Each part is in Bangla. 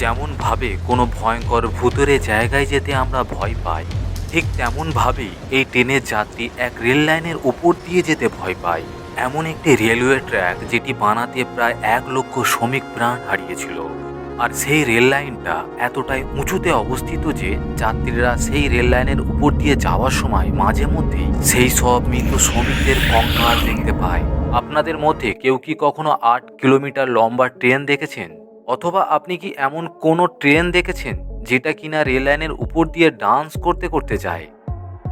যেমনভাবে কোনো ভয়ঙ্কর ভূতরে জায়গায় যেতে আমরা ভয় পাই, ঠিক তেমনভাবেই এই ট্রেনের যাত্রী এক রেল লাইনের উপর দিয়ে যেতে ভয় পায়। এমন একটি রেলওয়ে ট্র্যাক যেটি বানাতে প্রায় এক লক্ষ শ্রমিক প্রাণ হারিয়েছিল। আর সেই রেল লাইনটা এতটাই উঁচুতে অবস্থিত যে যাত্রীরা সেই রেল লাইনের উপর দিয়ে যাওয়ার সময় মাঝে মধ্যেই সেই সব মৃত শ্রমিকদের কঙ্কাল দেখতে পায়। আপনাদের মধ্যে কেউ কি কখনো আট কিলোমিটার লম্বা ট্রেন দেখেছেন? অথবা আপনি কি এমন কোনো ট্রেন দেখেছেন যেটা কিনা রেল লাইনের উপর দিয়ে ডান্স করতে করতে যায়?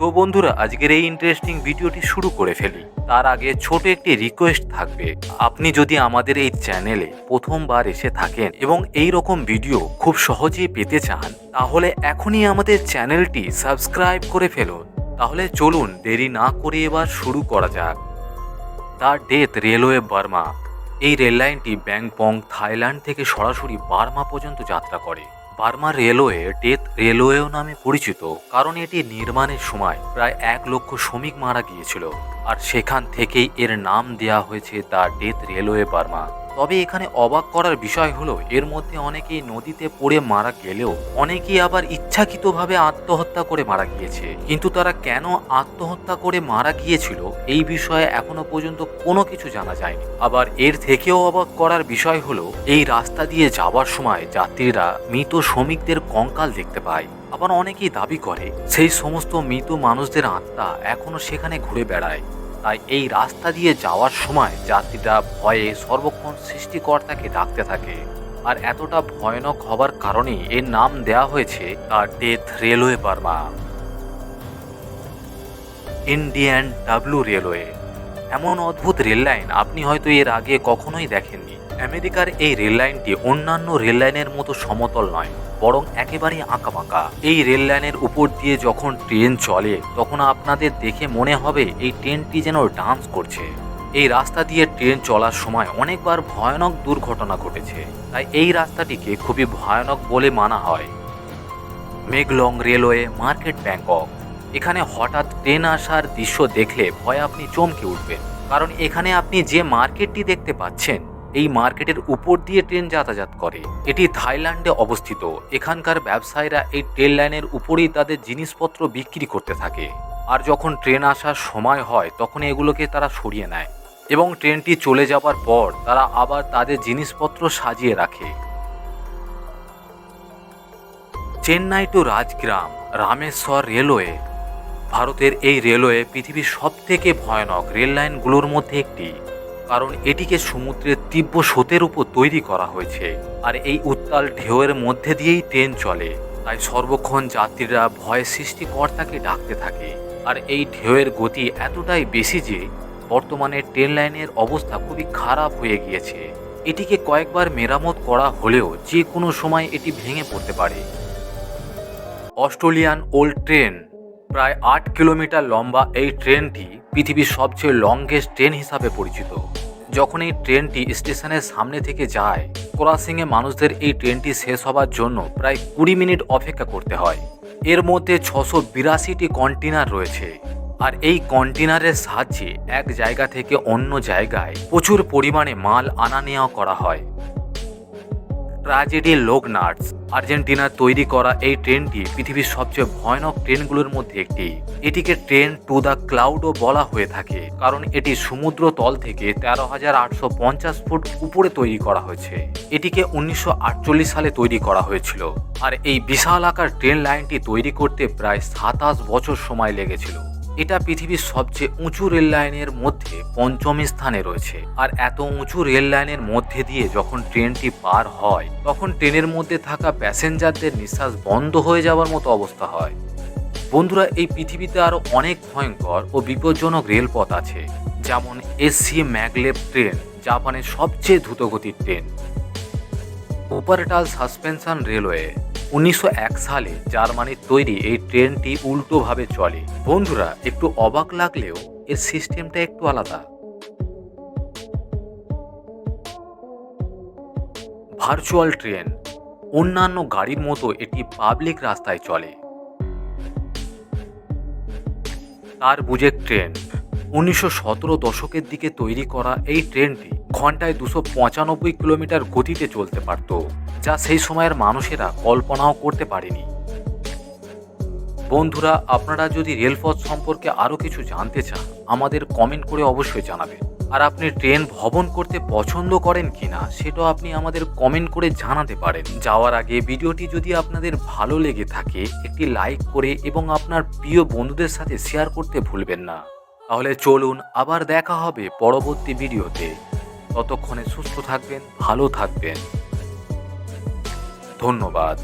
তো বন্ধুরা, আজকের এই ইন্টারেস্টিং ভিডিওটি শুরু করে ফেলি। তার আগে ছোট একটি রিকোয়েস্ট থাকবে। আপনি যদি আমাদের এই চ্যানেলে প্রথমবার এসে থাকেন এবং এই রকম ভিডিও খুব সহজেই পেতে চান, তাহলে এখনই আমাদের চ্যানেলটি সাবস্ক্রাইব করে ফেলুন। তাহলে চলুন, দেরি না করে এবার শুরু করা যাক। দ্য ডেথ রেলওয়ে বার্মা এই রেললাইনটি ব্যাংপং থাইল্যান্ড থেকে সরাসরি বার্মা পর্যন্ত যাত্রা করে। বার্মা রেলওয়ে ডেথ রেলওয়েও নামে পরিচিত, কারণ এটি নির্মাণের সময় প্রায় এক লক্ষ শ্রমিক মারা গিয়েছিল, আর সেখান থেকেই এর নাম দেওয়া হয়েছে দ্য ডেথ রেলওয়ে বার্মা। তবে এখানে অবাক করার বিষয় হলো, এর মধ্যে অনেকেই নদীতে পড়ে মারা গেলেও অনেকেই আবার ইচ্ছাকৃতভাবে আত্মহত্যা করে মারা গিয়েছে। কিন্তু তারা কেন আত্মহত্যা করে মারা গিয়েছিল, এই বিষয়ে এখনও পর্যন্ত কোনো কিছু জানা যায়নি। আবার এর থেকেও অবাক করার বিষয় হলো, এই রাস্তা দিয়ে যাওয়ার সময় যাত্রীরা মৃত শ্রমিকদের কঙ্কাল দেখতে পায়। আবার অনেকেই দাবি করে, সেই সমস্ত মৃত মানুষদের আত্মা এখনও সেখানে ঘুরে বেড়ায়। তাই এই রাস্তা দিয়ে যাওয়ার সময় যাত্রীরা ভয়ে সর্বক্ষণ সৃষ্টিকর্তাকে ডাকতে থাকে। আর এতটা ভয়ানক হবার কারণে এর নাম দেয়া হয়েছে the death railway Burma. Indian W railway. এমন অদ্ভুত রেললাইন আপনি হয়তো এর আগে কখনোই দেখেননি। আমেরিকার এই রেল লাইনটি অন্যান্য রেল লাইনের মতো সমতল নয়, বরং একেবারেই আঁকাবাঁকা। এই রেল লাইনের উপর দিয়ে যখন ট্রেন চলে, তখন আপনাদের দেখে মনে হবে এই ট্রেনটি যেন ডান্স করছে। এই রাস্তা দিয়ে ট্রেন চলার সময় অনেকবার ভয়ানক দুর্ঘটনা ঘটেছে, তাই এই রাস্তাটিকে খুবই ভয়ানক বলে মানা হয়। Maeklong railway, market Bangkok. এখানে হঠাৎ ট্রেন আসার দৃশ্য দেখলে ভয় আপনি চমকে উঠবেন, কারণ এখানে আপনি যে মার্কেটটি দেখতে পাচ্ছেন এই মার্কেটের উপর দিয়ে ট্রেন যাতায়াত করে। এটি থাইল্যান্ডে অবস্থিত। এখানকার ব্যবসায়ীরা এই ট্রেন লাইনের উপরেই তাদের জিনিসপত্র বিক্রি করতে থাকে। আর যখন ট্রেন আসার সময় হয়, তখন এগুলোকে তারা সরিয়ে নেয় এবং ট্রেনটি চলে যাবার পর তারা আবার তাদের জিনিসপত্র সাজিয়ে রাখে। Chennai to Rajgram, Rameshwar railway. ভারতের এই রেলওয়ে পৃথিবীর সবথেকে ভয়ানক রেল লাইনগুলোর মধ্যে একটি। কারণ এটিকে সমুদ্রের তীব্র স্রোতের উপর তৈরি করা হয়েছে। আর এই উত্তাল ঢেউয়ের মধ্যে দিয়েই ট্রেন চলে। তাই সর্বক্ষণ যাত্রীরা ভয় সৃষ্টিকর্তাকে ডাকতে থাকে। আর এই ঢেউয়ের গতি এতটাই বেশি যে বর্তমানে ট্রেন লাইনের অবস্থা খুবই খারাপ হয়ে গিয়েছে। এটিকে কয়েকবার মেরামত করা হলেও যে কোনো সময় এটি ভেঙে পড়তে পারে। অস্ট্রেলিয়ান ওল্ড ট্রেন প্রায় আট কিলোমিটার লম্বা এই ট্রেনটি পৃথিবীর সবচেয়ে লংগেস্ট ট্রেন হিসাবে পরিচিত। যখন এই ট্রেনটি স্টেশনের সামনে থেকে যায়, ক্রসিংয়ে মানুষদের এই ট্রেনটি শেষ হবার জন্য প্রায় কুড়ি মিনিট অপেক্ষা করতে হয়। এর মধ্যে ছশো বিরাশিটি কন্টেনার রয়েছে। আর এই কন্টেনারের সাহায্যে এক জায়গা থেকে অন্য জায়গায় প্রচুর পরিমাণে মাল আনা নেওয়া করা হয়। ট্র্যাজেডি লোকনাটস আর্জেন্টিনার তৈরি করা এই ট্রেনটি পৃথিবীর সবচেয়ে ভয়ানক ট্রেনগুলোর মধ্যে একটি। এটিকে ট্রেন টু দ্য ক্লাউডও বলা হয়ে থাকে, কারণ এটি সমুদ্র তল থেকে তেরো হাজার আটশো পঞ্চাশ ফুট উপরে তৈরি করা হয়েছে। এটিকে উনিশশো আটচল্লিশ সালে তৈরি করা হয়েছিল। আর এই বিশাল আকার ট্রেন লাইনটি তৈরি করতে প্রায় সাতাশ বছর সময় লেগেছিল। এটা পৃথিবীর সবচেয়ে উঁচু রেল লাইনের মধ্যে পঞ্চম স্থানে রয়েছে। আর এত উঁচু রেল লাইনের মধ্যে দিয়ে যখন ট্রেনটি পার হয়, তখন ট্রেনের মধ্যে থাকা প্যাসেঞ্জারদের নিঃশ্বাস বন্ধ হয়ে যাওয়ার মতো অবস্থা হয়। বন্ধুরা, এই পৃথিবীতে আরও অনেক ভয়ঙ্কর ও বিপজ্জনক রেলপথ আছে, যেমন এসসি ম্যাগলেভ ট্রেন, জাপানের সবচেয়ে দ্রুতগতির ট্রেন। ওপারটাল suspension railway. উনিশশো এক সালে জার্মানির তৈরি এই ট্রেনটি উল্টোভাবে চলে। বন্ধুরা, একটু অবাক লাগলেও এর সিস্টেমটা একটু আলাদা। ভার্চুয়াল ট্রেন, অন্যান্য গাড়ির মতো এটি পাবলিক রাস্তায় চলে। তার বুঝে ট্রেন, উনিশশো সতেরো দশকের দিকে তৈরি করা এই ট্রেনটি ঘন্টায় দুশো পঁচানব্বই কিলোমিটার গতিতে চলতে পারত, যা সেই সময়ের মানুষেরা কল্পনাও করতে পারেনি। বন্ধুরা, আপনারা যদি রেলপথ সম্পর্কে আরও কিছু জানতে চান, আমাদের কমেন্ট করে অবশ্যই জানাবেন। আর আপনি ট্রেন ভ্রমণ করতে পছন্দ করেন কিনা, সেটাও আপনি আমাদের কমেন্ট করে জানাতে পারেন। যাওয়ার আগে ভিডিওটি যদি আপনাদের ভালো লেগে থাকে, একটি লাইক করে এবং আপনার প্রিয় বন্ধুদের সাথে শেয়ার করতে ভুলবেন না। তাহলে চলুন আবার দেখা হবে পরবর্তী ভিডিওতে। ততক্ষণে সুস্থ থাকবেন ভালো থাকবেন। ধন্যবাদ।